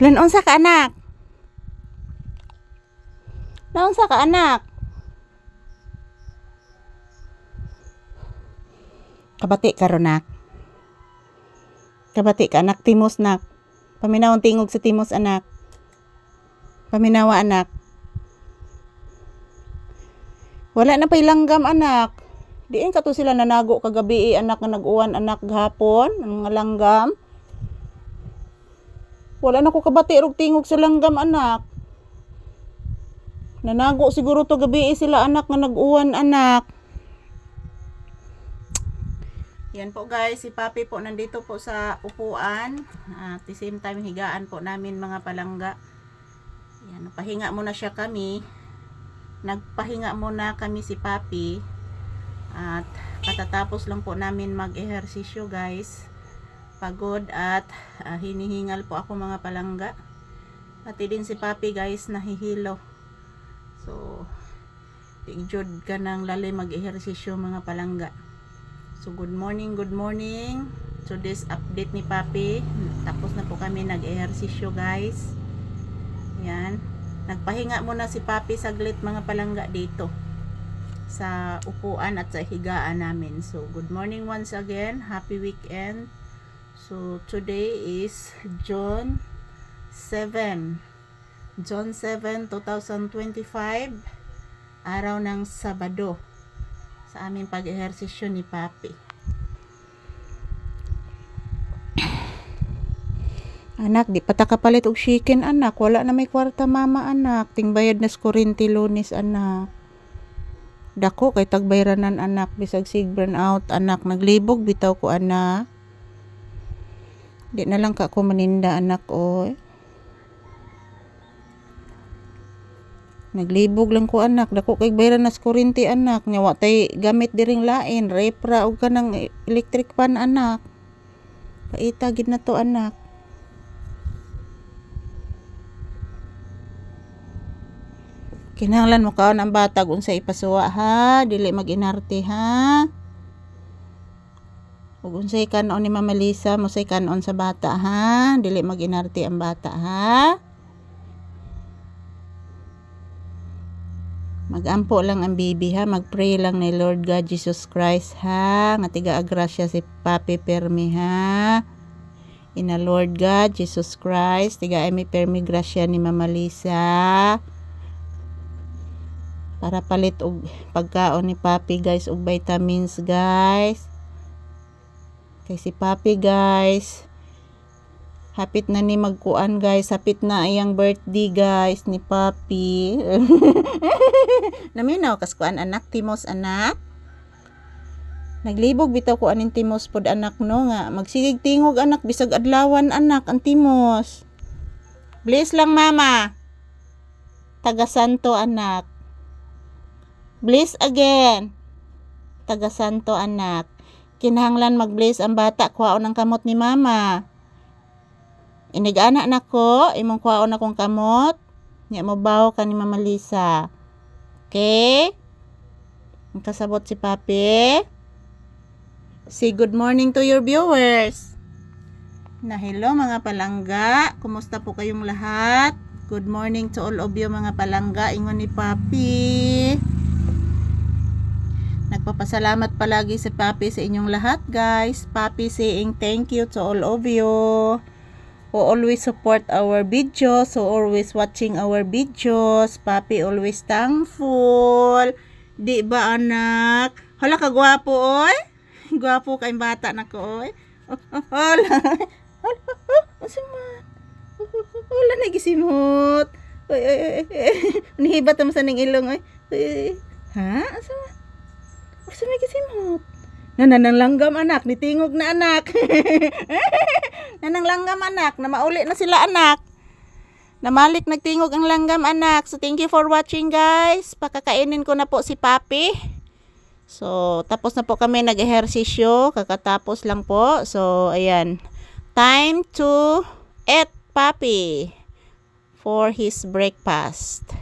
Lan unsa ka anak? Naunsa ka anak? Kabati ka nak. Kabati ka anak timos nak. Paminawon tingog sa timos anak. Paminawa anak. Wala na pay anak. Diin ka to sila nanago kagabi eh, anak nga nag-uwan anak gahapon ang mga langgam. Wala na ko kabati rog tingog sa langgam anak. Nanago siguro to gabi eh, sila anak nga nag-uwan anak. Yan po guys, si Papi po nandito po sa upuan. At the same time higaan po namin mga palangga. Yan, pahinga muna siya kami. Nagpahinga muna kami si Papi. At katatapos lang po namin mag-ehersisyo guys. Pagod at ah, hinihingal po ako mga palangga. Pati din si Papi guys nahihilo. So, tigjod ka ng lalim mag-ehersisyo mga palangga. So, good morning, good morning. So, this update ni Papi. Tapos na po kami nag-ehersisyo guys. Yan. Nagpahinga muna si Papi saglit mga palangga dito sa upuan at sa higaan namin. So, good morning once again. Happy weekend. So, today is June 7. June 7, 2025. Araw ng Sabado. Sa aming pag-ehersisyo ni Papi. Anak, di pa ta kapalit og chicken anak. Wala na may kwarta mama anak. Tingbayad na sa kurinti lunis anak. Dako kay tagbayranan anak bisag sig burn out anak naglibog bitaw ko anak. Di na lang ka ko maninda anak oy. Naglibog lang ko anak, dako kay bayran na sa kurinti anak, nya wa tay gamit diring lain, repra og kanang electric fan anak. Paita gid na to anak. Kinahanglan mo kaon ang bata kung sa ipasuwa ha, dili mag-inarte ha. Ug unsay kanon ni Mama Lisa, mo say kanon sa bata ha, dili mag-inarte ang bata ha. Magampo lang ang baby ha, magpray lang ni Lord God Jesus Christ ha, nga tiga agrasya si Papi Permi ha. Ina Lord God Jesus Christ, tiga may permi grasya ni Mama Lisa para palit og pagkaon ni Papi guys og vitamins guys kay si Papi guys. Hapit na ni magkuan guys. Hapit na iyang birthday guys ni Papi. Naminaw kas kuan anak timos anak. Naglibog bitaw ko aning timos pod anak no nga. Magsigig tingog anak bisag adlawan anak ang timos. Bless lang mama. Taga santo anak. Bless again. Taga Santo anak. Kinahanglan mag-bless ang bata kuhaon ng kamot ni mama. Inigana na ko, imong kuhaon akong kamot. Nya mo bawo ka ni Mama Lisa. Okay? Ang kasabot si Papi. Say good morning to your viewers. Na hello mga palangga. Kumusta po kayong lahat? Good morning to all of you mga palangga. Ingon ni Papi. Nagpapasalamat palagi si Papi sa inyong lahat, guys. Papi saying thank you to all of you who always support our videos, so always watching our videos. Papi always thankful. Di ba, anak? Hala ka gwapo, oy. Gwapo kay bata na ko, oy. Hala. Hala. Wala na gisimot. Oy, oy, oy. Nihibat mo sa ning ilong, oy. Ha? Asa? Asa may gisimot? Nananang langgam anak, nitingog na anak. Nanang langgam anak, na mauli na sila anak. Namalik nagtingog ang langgam anak. So thank you for watching guys. Pakakainin ko na po si Papi. So tapos na po kami nag-ehersisyo. Kakatapos lang po. So ayan. Time to eat Papi for his breakfast.